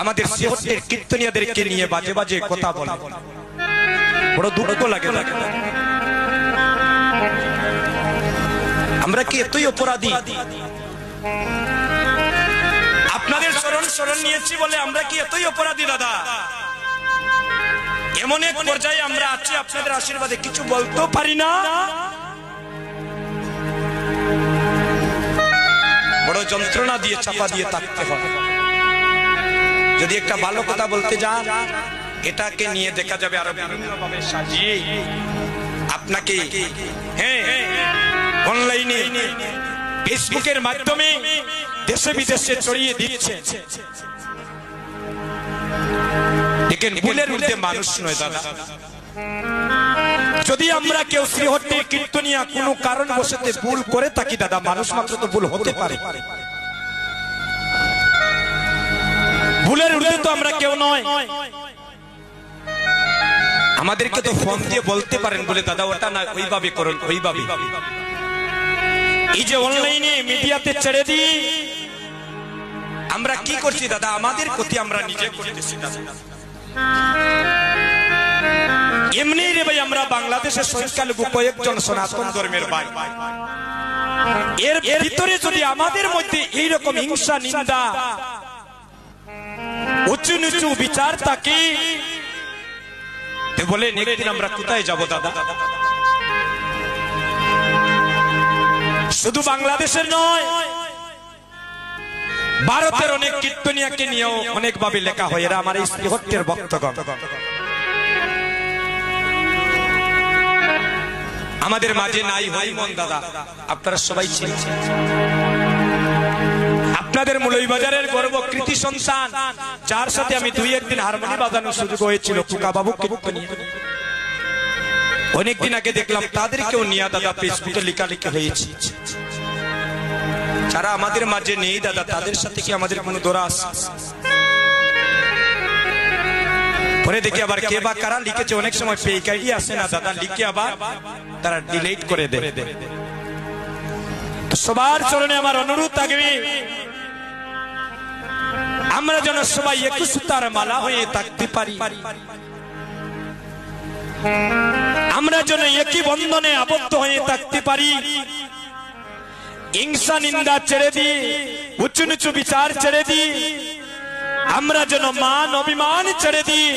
আমাদের সিহটের কীর্তনিয়াদেরকে নিয়ে বাজে বাজে কথা বলে। বড় দুঃখ লাগে লাগে আমরা কি এতই অপরাধী? আপনাদের স্মরণ স্মরণ নিয়েছি বলে আমরা কি এতই অপরাধী, দাদা? এমন এক পর্যায়ে আমরা আছি, আপনাদের আশীর্বাদে কিছু বলতেও পারি না। বড় যন্ত্রণা দিয়ে চাপা দিয়ে থাকতে হবে। যদি একটা ভালো কথা বলতে যান, এটাকে নিয়ে দেখা যাবে আরও সাজিয়ে আপনাকে হ্যাঁ অনলাইনে ফেসবুকের মাধ্যমে দেশে বিদেশে ছড়িয়ে দিচ্ছে। দেখেন, ভুলের উল্টে মানুষ নয় দাদা। যদি আমরা কেউ শ্রীহট্টে কীর্তনিয়া কোনো কারণ বসেতে ভুল করে থাকি দাদা, মানুষ মাত্র তো ভুল হতে পারে। ভুলের উল্টে তো আমরা কেউ নয়। আমাদেরকে তো ফোন দিয়ে বলতে পারেন বলে দাদা, ওটা না, ওইভাবে করুন, ওইভাবে। এই যে অনলাইনে মিডিয়াতে ছেড়ে দিই। আমরা কি করছি দাদা? আমাদের ক্ষতি আমরা নিজে করতেছি দাদা এমনি রে ভাই, আমরা বাংলাদেশের সংখ্যালঘু কয়েকজন সনাতন ধর্মের ভাই। এর ভিতরে যদি আমাদের মধ্যে এইরকম হিংসা, নিন্দা উঁচু নিচু বিচার থাকে তো বলেন একদিন আমরা কোথায় যাব দাদা? শুধু বাংলাদেশের নয়, ভারতের অনেক কীর্তনিয়াকে নিয়েও অনেকভাবে লেখা হয়। এরা আমার এই শ্রীহট্টের ভক্তগণ। আমাদের মাঝে নাই হয় মন দাদা। আপনারা সবাই চিনছেন আপনাদের মুলইবাজারের গর্ব কৃতি সন্তান, যার সাথে আমি দুই একদিন হারমোনি বাজানোর সুযোগ হয়েছিল কুকা বাবু কীর্তনিয়া অনেকদিন আগে দেখলাম তাদেরকেও নিয়ে দাদা ফেসবুকে লেখালেখি হয়েছে। যারা আমাদের মাঝে নেই দাদা, তাদের সাথে কি আমাদের কোনো দোরা আছে? পরে দেখি আবার কে বা কারা লিখেছে, অনেক সময় পেইক আইডি আসে না, দাদা লিখে আবার তারা ডিলিট করে দেয়। সবার চরণে আমার অনুরোধ থাকবে আমরা যেন সবাই একুশ মালা হয়ে থাকতে পারি। আমরা যেন একই বন্ধনে আবদ্ধ হয়ে থাকতে পারি। হিংসা, নিন্দা ছেড়ে দিই উঁচু নিচু বিচার ছেড়ে দিই আমরা যেন মান, অভিমান ছেড়ে দিই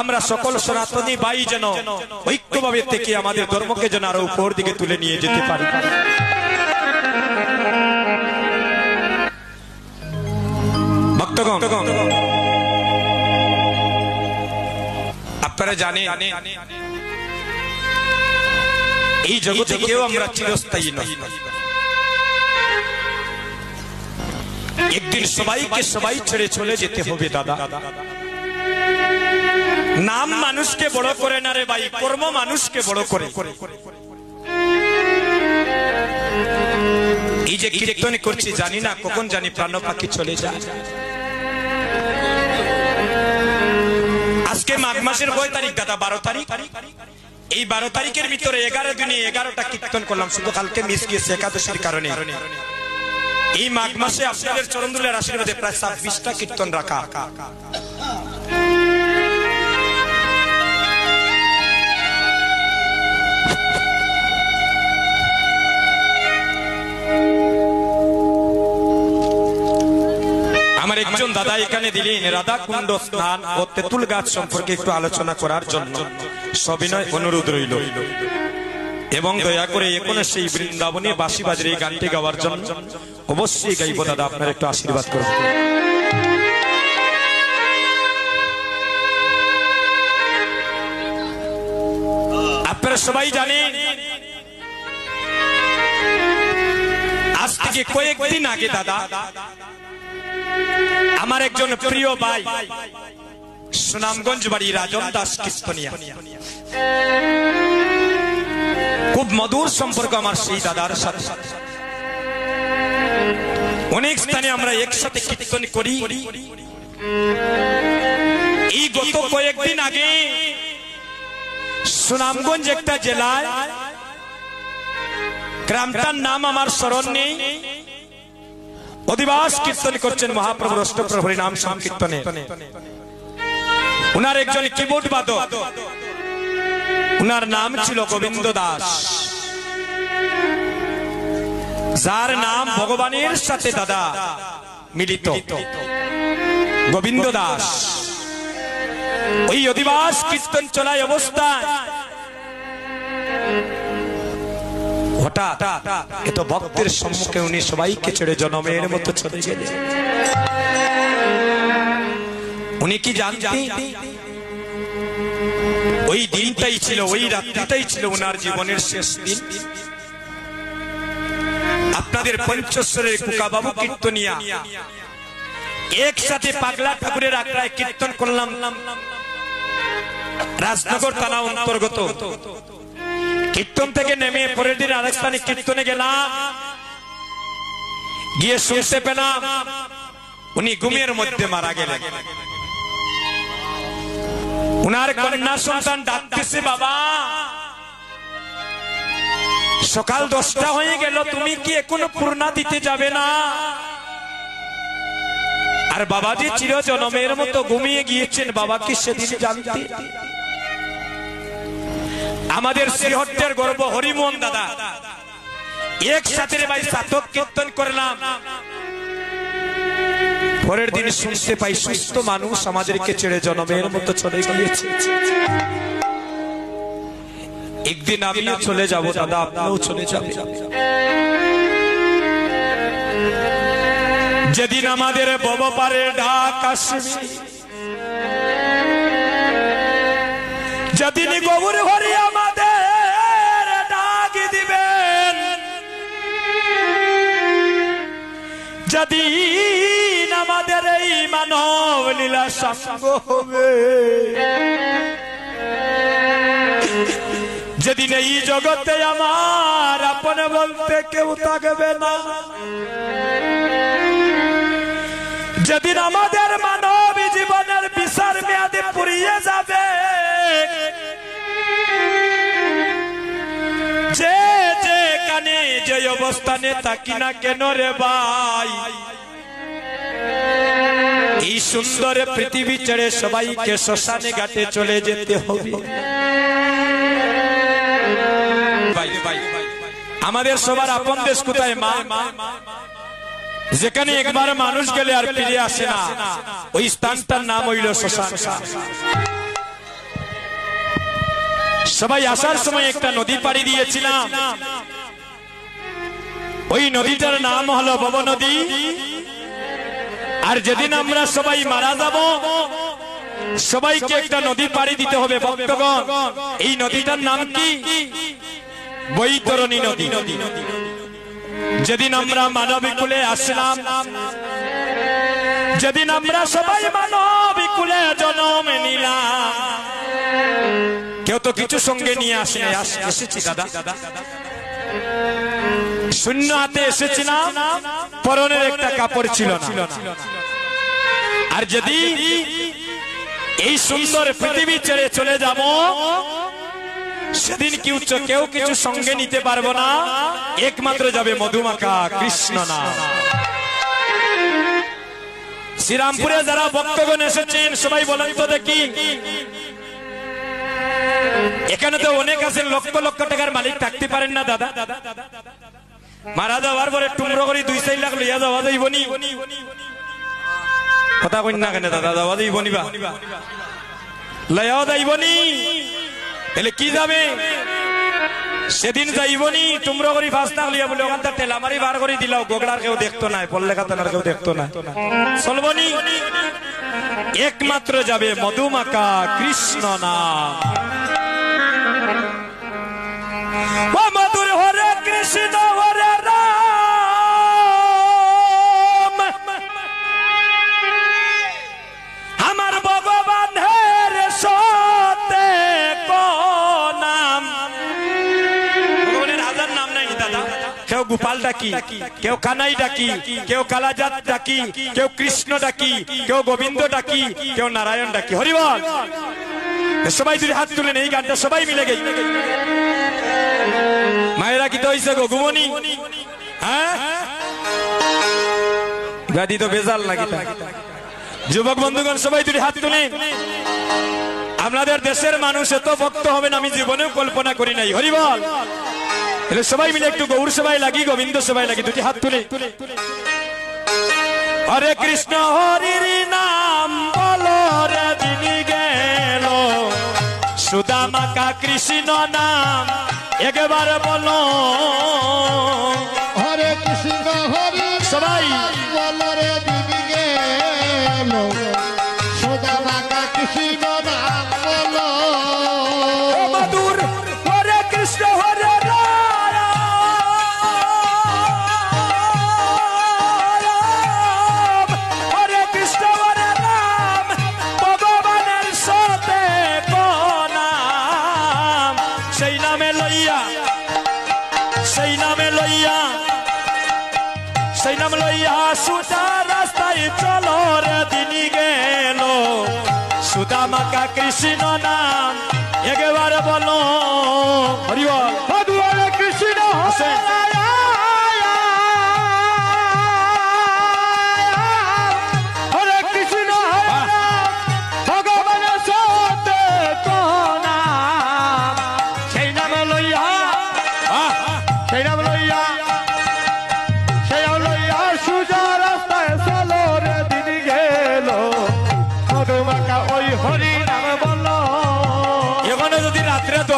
আমরা সকল সনাতনী ভাই যেন ঐক্যভাবে থেকে আমাদের ধর্মকে যেন আরও উপর দিকে তুলে নিয়ে যেতে পারি। ভক্তগণ আপনারা জানেন এই জগতে কেউ আমরা চিরস্থায়ী নই। একদিন সবাইকে সবাই ছেড়ে চলে যেতে হবে দাদা। নাম মানুষকে বড় করে না রে ভাই কর্ম মানুষকে বড় করে। এই যে কীর্তন করছি জানি না কখন জানি প্রাণ পাখি চলে যায়। আজকে মাঘ মাসের কয় তারিখ দাদা? বারো তারিখ? এই বারো তারিখের ভিতরে এগারো দিনে এগারোটা কীর্তন করলাম, শুধু কালকে মিস গিয়েছে একাদশীর কারণে। এই মাঘ মাসে আপনাদের চরণদুলের আশীর্বাদে প্রায় ছাব্বিশটা কীর্তন রাখা। একজন দাদা এখানে দিলেন, রাধা কুণ্ড স্নান ও তেঁতুল গাছ সম্পর্কে একটু আলোচনা করার জন্য। সবিনয় অনুরোধ রইল। এবং দয়া করে এখন সেই বৃন্দাবনে বাসি বাজরে এই গানটি গাওয়ার জন্য অবশ্যই গাইব দাদা, আপনার একটু আশীর্বাদ করুন। আপনারা সবাই জানেন, আজ থেকে কয়েকদিন আগে দাদা আমার একজন প্রিয় ভাই, সুনামগঞ্জ বাড়ি রাজন দাস কীর্তনিয়া খুব মধুর সম্পর্ক আমার সেই দাদার সাথে। অনেক স্থানে আমরা একসাথে কীর্তন করি। এই গত কয়েকদিন আগে সুনামগঞ্জ একটা জেলায় গ্রামটার নাম আমার স্মরণ নেই। অধিবাস কীর্তন করছেন মহাপ্রভুর অষ্টপ্রভুর নাম সংকীর্তনে। উনার একজন কিবোর্ড বাদক। উনার নাম ছিল গোবিন্দ দাস। যার নাম ভগবানের সাথে দাদা মিলিত। গোবিন্দ দাস। ওই অধিবাস কীর্তন চলায় অবস্থায় হঠাৎ এত ভক্তের সম্মুখে উনি সবাইকে ছেড়ে জনমের মতো চলে গেলেন উনি কি জানতেন? ওই দিনটাই ছিল, ওই রাত্রিটাই ছিল ওনার জীবনের শেষ দিন। আপনাদের পঞ্চস্বরের কুকাবাবু কীর্তনিয়া। একসাথে পাগলা ঠাকুরের আগ্রায় কীর্তন করলাম। রাজনগর থানা অন্তর্গত। কীর্তন থেকে নেমে পরের দিন আরেক স্থানে কীর্তনে গেলাম। গিয়ে শুনতে পেলাম, উনি ঘুমের মধ্যে মারা গেলেন। উনার কন্যা সন্তান ডাকতেছে, বাবা, সকাল দশটা হয়ে গেল, তুমি কি এখনও পূর্ণা দিতে যাবে না? আর বাবা যে চির জনমের মতো ঘুমিয়ে গিয়েছেন, বাবা কি সেদিন জানতে আমাদের শ্রীহট্টের গর্ব হরিমোহন দাদা। একসাথে ভাই সাতক কীর্তন করলাম। পরের দিন শুনতে পাই সুস্থ মানুষ আমাদেরকে ছেড়ে জনমের মতো চলে গিয়েছে। একদিন আমিও চলে যাব দাদা, আপনিও চলে যাবে যেদিন আমাদের পারে ঢাক আসবে, যেদিন গৌর হরি যেদিন আমাদের এই মানব লীলা সঙ্গ হবে, যেদিন এই জগতে আমার আপন বলতে কেউ থাকবে না। যেদিন আমাদের মানব জীবনের বিচার মেয়াদে পুড়িয়ে যাবে অবস্থানে থাকি না কেন রে ভাই? এই সুন্দর পৃথিবী ছেড়ে সবাইকে শ্মশানে ঘাটে চলে যেতে হবে। আমাদের সবার আপন দেশ কোথায়, মা? যেখানে একবার মানুষ গেলে আর ফিরে আসে না। ওই স্থানটার নাম হইল শ্মশান। সবাই আসার সময় একটা নদী পাড়ি দিয়েছিলাম। ওই নদীটার নাম হলো বব নদী আর যেদিন আমরা সবাই মারা যাব, সবাইকে একটা নদী পাড়ি দিতে হবে, ভক্তগণ। এই নদীটার নাম কি? বৈতরণী নদী। নদী যেদিন আমরা মানবিক কুলে আসলাম, যেদিন আমরা সবাই মানবিক কুলে জন্ম নিলাম। কেউ তো কিছু সঙ্গে নিয়ে আসে এসেছি দাদা। শূন্য হাতে এসেছিলাম, পরনের একটা কাপড় ছিল না। আর যদি এই সুন্দর পৃথিবী ছেড়ে চলে যাব, সেদিন কি উচ্চ কেউ কিছু সঙ্গে নিতে পারব না? একমাত্র যাবে মধুমাখা কৃষ্ণ না শ্রীরামপুরে যারা ভক্তগণ এসেছেন, সবাই বলেন তো দেখি। এখানে তো অনেক আছেন লক্ষ লক্ষ টাকার মালিক থাকতে পারেন না, দাদা। মারা যাওয়ার পরে টুমরো করে দুই চার লাখ লইয়া যাওয়া যাইব নি কথা কইন না কেন দাদা, যাওয়া যাইব নিবা লয়াও যাইব নি তাহলে কি যাবে? সেদিন যাইবনি তোমরা করি ফাঁস না লিয়া বলে ওখান থেকে টেলামারি বার করে দিলাও গোগড়ার কেউ দেখতো না পল্লে খাতানার কেউ দেখতো না। চলবনি। একমাত্র যাবে মধুমাকা কৃষ্ণ নাম। মধুর হরে কৃষ্ণ ডাকি, কেউ কানাই ডাকি, কেউ কালাজাত ডাকি, কেউ কৃষ্ণ ডাকি, কেউ গোবিন্দ ডাকি, কেউ নারায়ণ ডাকি। হরিবল! সবাই যদি হাত তুলেন এই গানটা সবাই মিলে গেই। মায়েরা কি তো হয়েছে গো, ঘুমনি? হ্যাঁ? গাদি তো বেজাল তা? যুবক বন্ধুগণ, সবাই দুটি হাত তুলে আপনাদের দেশের মানুষ এত ভক্ত হবেন আমি জীবনেও কল্পনা করি নাই। হরিবল! এলে সবাই মিলে একটু গৌর সবাই লাগি গোবিন্দ সবাই লাগি দুটি হাত তুলে। হরে কৃষ্ণ হরির নাম বলো রে দিনি গেল। সুদামাকা কৃষ্ণ নাম একবার বলো। হরে কৃষ্ণ হরি সবাই সুদামাকা কৃষ্ণ নাম একবার বলো হরি বল হরে কৃষ্ণ হোসেন হরে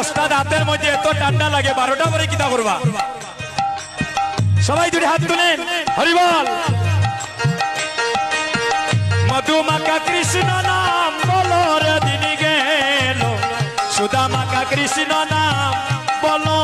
দশটা রাতের মধ্যে এত ঠান্ডা লাগে, বারোটা পরে কিতা করবা? সবাই দুটি হাত তুলেন। হরিবল। মধুমাকা কৃষ্ণ নাম বলো দিন গেল। সুদামাকা কৃষ্ণ নাম বলো।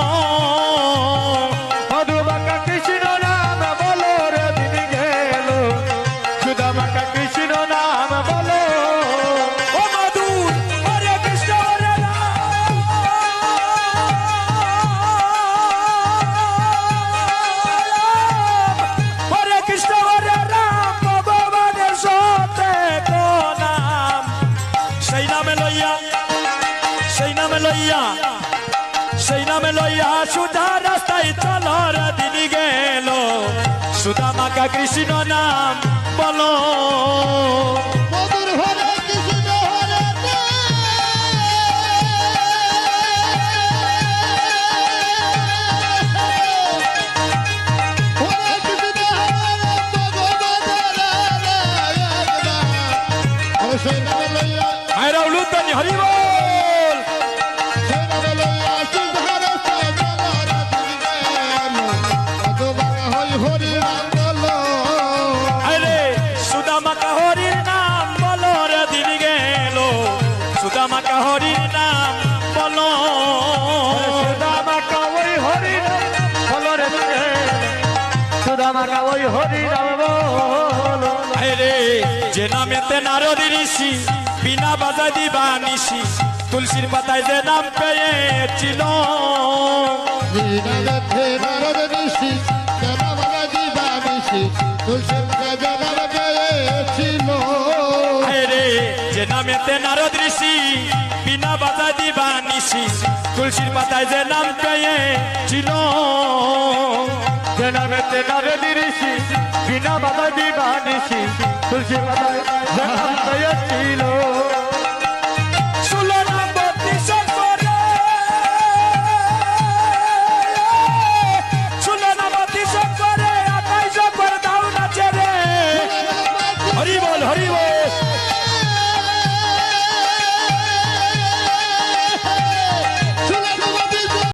সেই নামে লইয়া সুধা রাস্তায় চলর দিদি গেল। সুধা মাকা কৃষ্ণ নাম বলো। মধুর যে নামেতে নারদ ঋষি বিনা বাজা দিবা নিশি তুলসীর পাতায় যে নাম পেয়েছিল। নারদ ঋষি জনমনা দিবা নিশি তুলসী জনম পেয়েছিল। রে যে নামেতে নারদ ঋষি বিনা বাধা দিবা নিশি তুলসীর পাতায় যে নাম পেয়েছিল। যে নামেতে নারদ ঋষি বিনা বাধা দিবা নিশি তুলসীর পাতায় যে নাম পেয়েছিল